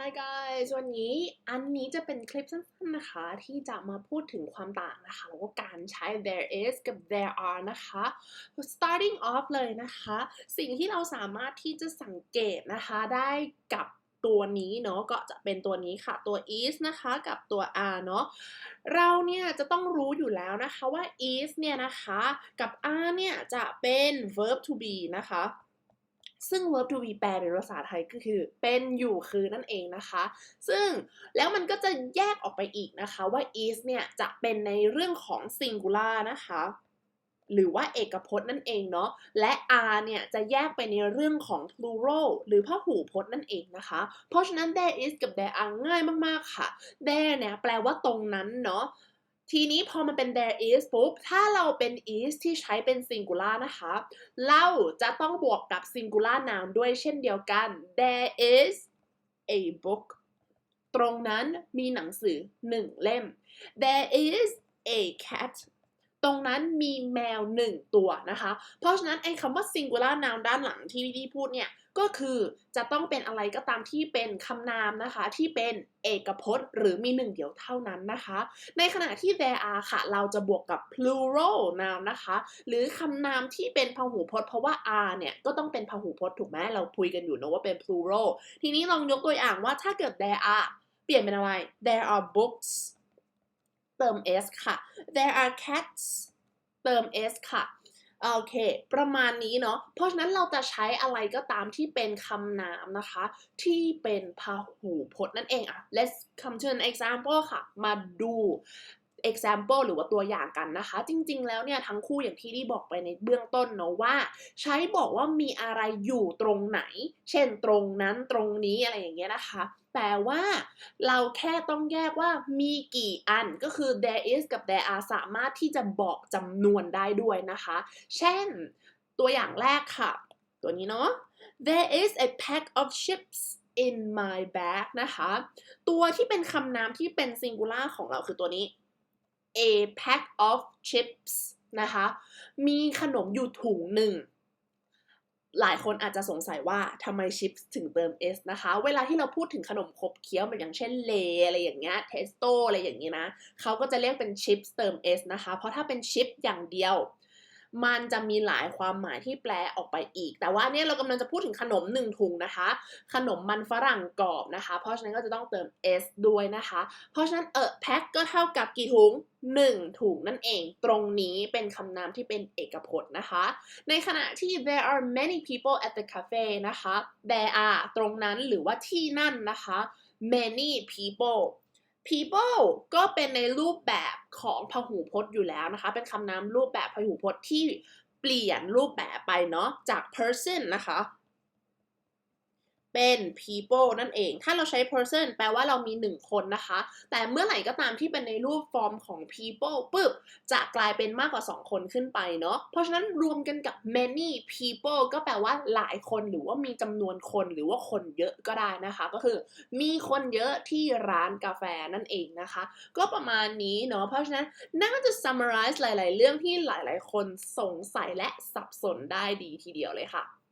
Hi guys วันนี้อันนี้จะเป็นคลิปสั้นๆนะคะ ที่จะมาพูดถึงความต่างนะคะ แล้วก็การใช้ there is กับ there are นะคะ starting off เลยนะคะ สิ่งที่เราสามารถที่จะสังเกตนะคะได้กับตัวนี้เนาะก็จะเป็นตัวนี้ค่ะตัว is นะคะกับตัว are เนาะเราเนี่ยจะต้องรู้อยู่แล้วนะคะว่า is เนี่ยนะคะกับ are เนี่ยจะเป็น verb to be นะคะ ซึ่ง verb to be แปลเป็นภาษาไทยก็คือเป็นอยู่คือนั่นเองนะคะ ซึ่งแล้วมันก็จะแยกออกไปอีกนะคะว่า is เนี่ยจะเป็นในเรื่องของ singular นะคะหรือว่าเอกพจน์นั่นเองเนาะ และ are เนี่ยจะแยกไปในเรื่องของ plural หรือพหูพจน์นั่นเองนะคะ เพราะฉะนั้น there is กับ there are ง่ายมาก ๆ ค่ะ there เนี่ยแปลว่าตรงนั้นเนาะ ทีนี้พอมันเป็น there is ปุ๊บ ถ้าเราเป็น is ที่ใช้เป็น singular นะคะ เราจะต้องบวกกับ singular noun ด้วยเช่นเดียวกัน there is a book ตรงนั้นมีหนังสือหนึ่งเล่ม there is a cat ตรงนั้นมีแมวหนึ่งตัวนะคะ เพราะฉะนั้นไอ้คำว่า singular noun ด้านหลังที่พี่พูดเนี่ย ก็คือจะต้องเป็นอะไรก็ตามที่เป็นคำนามนะคะ ที่เป็นเอกพจน์ หรือมีหนึ่งเดียวเท่านั้นนะคะ ในขณะที่ there are ค่ะ เราจะบวกกับ plural noun นะคะ หรือคำนามที่เป็นพหูพจน์ เพราะว่า are เนี่ย ก็ต้องเป็นพหูพจน์ถูกไหมเราคุยกันอยู่นะว่าเป็น plural ทีนี้ลองยกตัวอย่างว่าถ้าเกิด there are เปลี่ยนเป็นอะไร there are books เติม s ค่ะ there are cats เติม s ค่ะโอเค ประมาณนี้เนาะ เพราะฉะนั้นเราจะใช้อะไรก็ตามที่เป็นคำนามนะคะ ที่เป็นพหูพจน์นั่นเองอะ let's come to an example ค่ะ มาดู example หรือว่าตัวอย่างกันนะคะ จริง ๆ แล้วเนี่ยทั้งคู่อย่างที่ด้บอกไปในเบื้องต้นเนาะว่า ใช้บอกว่ามีอะไรอยู่ตรงไหน เช่นตรงนั้นตรงนี้อะไรอย่างเงี้ยนะคะ แต่ว่าเราแค่ต้องแยกว่ามีกี่อันก็คือ there is กับ there are สามารถที่จะบอกจำนวนได้ด้วยนะคะ เช่น ตัวอย่างแรกค่ะ ตัวนี้เนาะ there is a pack of chips in my bag นะคะ ตัวที่เป็นคำนามที่เป็น singular ของเราคือตัวนี้ a pack of chips นะคะ มีขนมอยู่ถุงหนึ่ง หลายคนอาจจะสงสัยว่าทำไมชิปถึงเติม s นะคะ เวลาที่เราพูดถึงขนมขบเคี้ยวแบบอย่างเช่นเลอะไรอย่างเงี้ยเทสโตอะไรอย่างเงี้ยนะเขาก็จะเรียกเป็นชิปเติม s นะคะ เพราะถ้าเป็นชิปอย่างเดียว มันจะมีหลายความหมายที่แปลออกไปอีก แต่ว่าเนี่ยเรากำลังจะพูดถึงขนมหนึ่งถุงนะคะ ขนมมันฝรั่งกรอบนะคะ เพราะฉะนั้นก็จะต้องเติม s ด้วยนะคะ เพราะฉะนั้นเออแพ็คก็เท่ากับกี่ถุง1ถุงนั่นเอง ตรงนี้เป็นคำนามที่เป็นเอกพจน์นะคะ ในขณะที่ there are many people at the cafe นะคะ there are ตรงนั้นหรือว่าที่นั่นนะคะ many people people ก็เป็นในรูปแบบของพหูพจน์อยู่แล้วนะคะ เป็นคำนามรูปแบบพหูพจน์ที่เปลี่ยนรูปแบบไปเนาะจาก person นะคะ เป็น people นั่นเอง ถ้าเราใช้ person แปลว่าเรามี 1 คนนะคะ แต่เมื่อไหร่ก็ตามที่เป็นในรูปฟอร์มของ people ปุ๊บ จะกลายเป็นมากกว่า 2 คนขึ้นไปเนาะ เพราะฉะนั้นรวมกันกับ many people ก็แปลว่าหลายคนหรือว่ามีจำนวนคนหรือว่าคนเยอะก็ได้นะคะ ก็คือมีคนเยอะที่ร้านกาแฟนั่นเองนะคะ ก็ประมาณนี้เนาะ เพราะฉะนั้นน่าจะ summarize หลาย ๆ เรื่องที่หลาย ๆ คนสงสัยและสับสนได้ดีทีเดียวเลยค่ะ